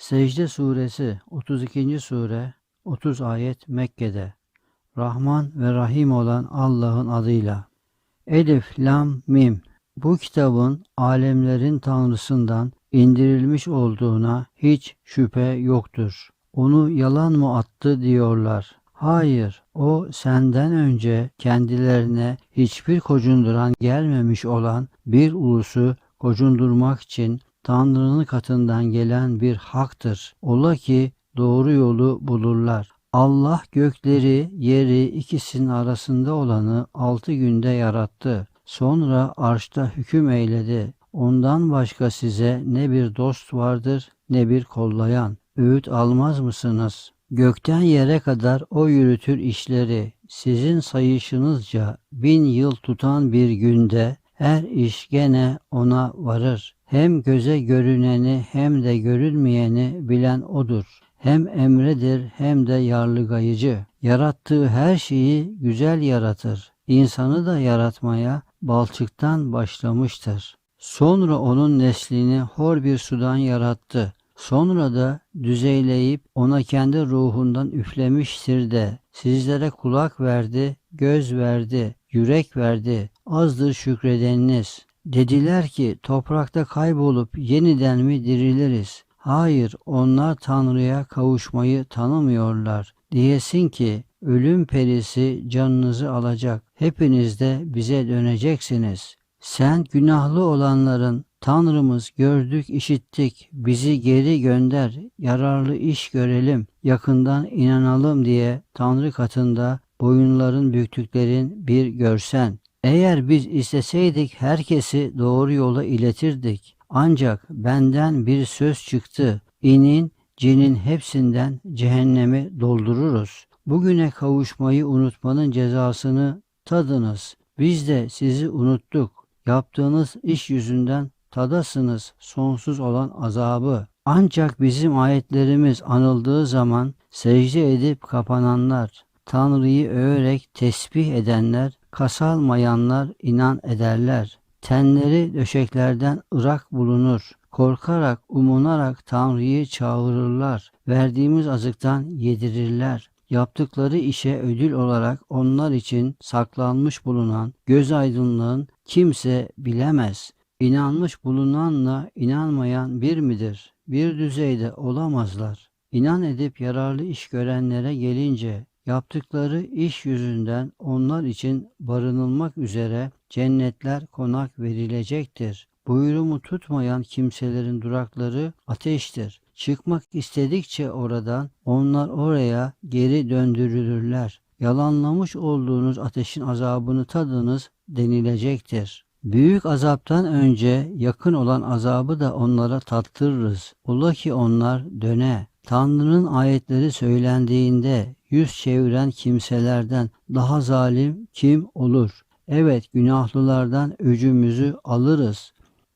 Secde suresi 32. sure 30 ayet Mekke'de. Rahman ve Rahim olan Allah'ın adıyla. Elif, Lam, Mim. Bu kitabın alemlerin tanrısından indirilmiş olduğuna hiç şüphe yoktur. Onu yalan mı attı diyorlar. Hayır, o senden önce kendilerine hiçbir kocunduran gelmemiş olan bir ulusu kocundurmak için Tanrı'nın katından gelen bir haktır. Ola ki doğru yolu bulurlar. Allah gökleri, yeri ikisinin arasında olanı altı günde yarattı. Sonra arşta hüküm eyledi. Ondan başka size ne bir dost vardır ne bir kollayan. Öğüt almaz mısınız? Gökten yere kadar o yürütür işleri. Sizin sayışınızca bin yıl tutan bir günde her iş gene ona varır. Hem göze görüneni hem de görünmeyeni bilen odur. Hem emredir hem de yarlıgayıcı. Yarattığı her şeyi güzel yaratır. İnsanı da yaratmaya balçıktan başlamıştır. Sonra onun neslini hor bir sudan yarattı. Sonra da düzeyleyip ona kendi ruhundan üflemiştir de sizlere kulak verdi, göz verdi, yürek verdi. Azdır şükredeniniz. Dediler ki toprakta kaybolup yeniden mi diriliriz? Hayır onlar Tanrı'ya kavuşmayı tanımıyorlar. Diyesin ki ölüm perisi canınızı alacak. Hepiniz de bize döneceksiniz. Sen günahlı olanların Tanrımız gördük işittik bizi geri gönder yararlı iş görelim yakından inanalım diye Tanrı katında boyunların büktüklerin bir görsen. Eğer biz isteseydik herkesi doğru yola iletirdik. Ancak benden bir söz çıktı. İnin, cinin hepsinden cehennemi doldururuz. Bugüne kavuşmayı unutmanın cezasını tadınız. Biz de sizi unuttuk. Yaptığınız iş yüzünden tadasınız sonsuz olan azabı. Ancak bizim ayetlerimiz anıldığı zaman secde edip kapananlar, Tanrı'yı överek tesbih edenler, kasalmayanlar inan ederler. Tenleri döşeklerden ırak bulunur. Korkarak, umunarak Tanrı'yı çağırırlar. Verdiğimiz azıktan yedirirler. Yaptıkları işe ödül olarak onlar için saklanmış bulunan göz aydınlığın kimse bilemez. İnanmış bulunanla inanmayan bir midir? Bir düzeyde olamazlar. İnan edip yararlı iş görenlere gelince yaptıkları iş yüzünden onlar için barınılmak üzere cennetler konak verilecektir. Buyrumu tutmayan kimselerin durakları ateştir. Çıkmak istedikçe oradan onlar oraya geri döndürülürler. Yalanlamış olduğunuz ateşin azabını tadınız denilecektir. Büyük azaptan önce yakın olan azabı da onlara tattırırız. Ola ki onlar döne. Tanrı'nın ayetleri söylendiğinde yüz çeviren kimselerden daha zalim kim olur? Evet günahlılardan öcümüzü alırız.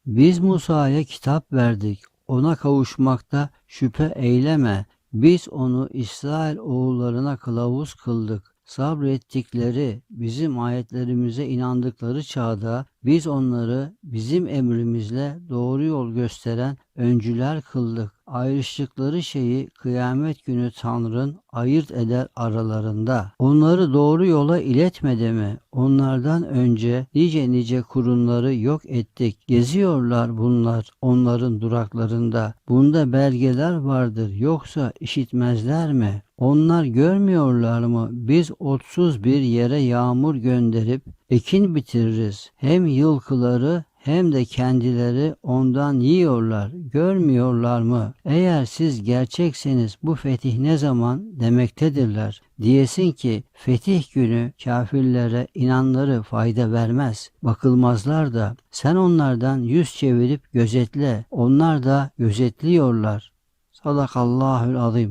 Biz Musa'ya kitap verdik. Ona kavuşmakta şüphe eyleme. Biz onu İsrail oğullarına kılavuz kıldık. Sabrettikleri, bizim ayetlerimize inandıkları çağda biz onları bizim emrimizle doğru yol gösteren öncüler kıldık. Ayrıştıkları şeyi kıyamet günü Tanrın ayırt eder aralarında. Onları doğru yola iletmedi mi? Onlardan önce nice nice kurunları yok ettik. Geziyorlar bunlar onların duraklarında. Bunda belgeler vardır yoksa işitmezler mi? Onlar görmüyorlar mı? Biz otsuz bir yere yağmur gönderip ekin bitiririz. Hem yılkıları hem de kendileri ondan yiyorlar. Görmüyorlar mı? Eğer siz gerçekseniz bu fetih ne zaman demektedirler. Diyesin ki fetih günü kafirlere inanları fayda vermez. Bakılmazlar da sen onlardan yüz çevirip gözetle. Onlar da gözetliyorlar. Sadakallahül azim.